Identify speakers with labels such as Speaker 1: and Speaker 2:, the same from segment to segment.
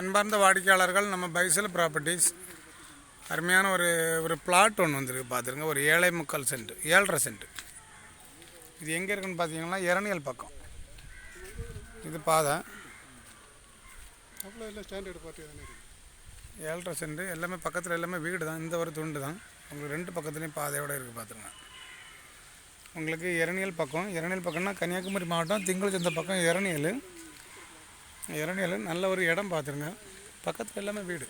Speaker 1: அன்பார்ந்த வாடிக்கையாளர்கள் நம்ம பைசல் ப்ராப்பர்ட்டிஸ் அருமையான ஒரு ஒரு பிளாட் ஒன்று வந்திருக்கு பார்த்துருங்க ஒரு ஏழை முக்கால் சென்ட் ஏழரை சென்ட். இது எங்கே இருக்குன்னு பார்த்தீங்கன்னா இரணியல் பக்கம். இது பாதை. ஏழரை சென்ட் எல்லாமே பக்கத்தில் எல்லாமே வீடு தான். இந்த ஒரு துண்டு தான். உங்களுக்கு ரெண்டு பக்கத்துலேயும் பாதையோடு இருக்குது பார்த்துருங்க உங்களுக்கு இரணியல் பக்கம். இரணியல் பக்கம்னா கன்னியாகுமரி மாவட்டம் திங்களச்சந்த பக்கம் இரணியல். இரணியில் நல்ல ஒரு இடம் பார்த்துருங்க. பக்கத்தில் எல்லாமே வீடு.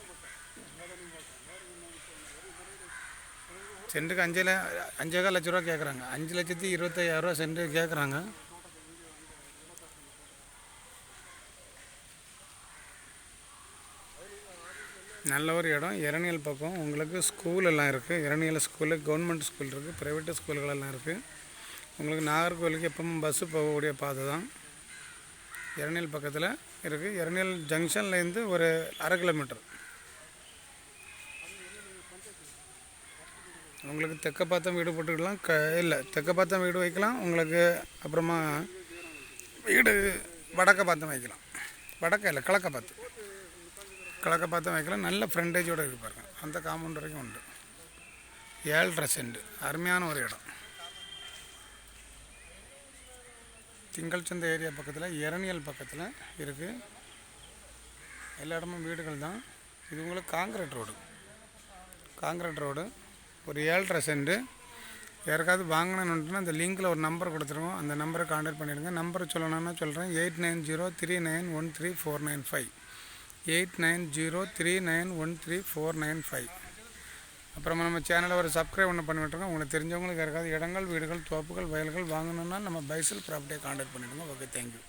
Speaker 1: சென்ட்டுக்கு அஞ்சில் அஞ்சேகால் லட்ச ரூபா கேட்குறாங்க அஞ்சு லட்சத்தி இருபத்தையாயிரரூவா சென்ட்டு கேட்குறாங்க நல்ல ஒரு இடம். இரணியல் பக்கம் உங்களுக்கு ஸ்கூல் எல்லாம் இருக்குது இரணியல் ஸ்கூலு கவர்மெண்ட் ஸ்கூல் இருக்குது ப்ரைவேட்டு ஸ்கூல்களெல்லாம் இருக்குது உங்களுக்கு நாகர்கோவிலுக்கு எப்பவும் பஸ்ஸு போகக்கூடிய பாதை தான். இரணியல் பக்கத்தில் இருக்குது இரணியல் ஜங்ஷன்லேருந்து ஒரு அரை கிலோமீட்டர். உங்களுக்கு தெக்க பார்த்தம் வீடு போட்டுக்கலாம். க இல்லை தெக்க பார்த்தம் வீடு வைக்கலாம். உங்களுக்கு அப்புறமா வீடு வடக்க பார்த்தம் வைக்கலாம். வடக்க இல்லை கிழக்க பார்த்து கிழக்க பார்த்தம் வைக்கலாம். நல்ல ஃப்ரண்டேஜோடு இருக்கு அந்த காம்பவுண்ட் வரைக்கும் உண்டு. ஏழரை சென்ட். அருமையான ஒரு இடம். திங்கள் சந்தை ஏரியா பக்கத்தில் இரணியல் பக்கத்தில் இருக்குது எல்லா இடமும் வீடுகள் தான். இது உங்களுக்கு காங்கிரீட் ரோடு காங்கிரீட் ரோடு ஒரு ஏழரை சென்ட். யாருக்காவது வாங்கணுன்னுட்டுனா அந்த லிங்கில் ஒரு நம்பர் கொடுத்துருவோம். அந்த நம்பரை காண்டாக்ட் பண்ணிடுங்க. நம்பர் சொல்லணும்னா சொல்கிறேன் eight nine zero three nine one three four nine five eight nine zero three nine one three four nine five அப்புறமா நம்ம சேனலை ஒரு சப்ஸ்கிரைப் ஒன்று பண்ணி விட்டுருங்க உங்களுக்கு தெரிஞ்சவங்களுக்கு யாருக்காவது இடங்கள் வீடுகள் தோப்புகள் வயல்கள் வாங்கணுன்னா நம்ம பைசல் ப்ராப்பர்ட்டியை காண்டாக்ட் பண்ணிவிடுங்க ஓகே தேங்க்யூ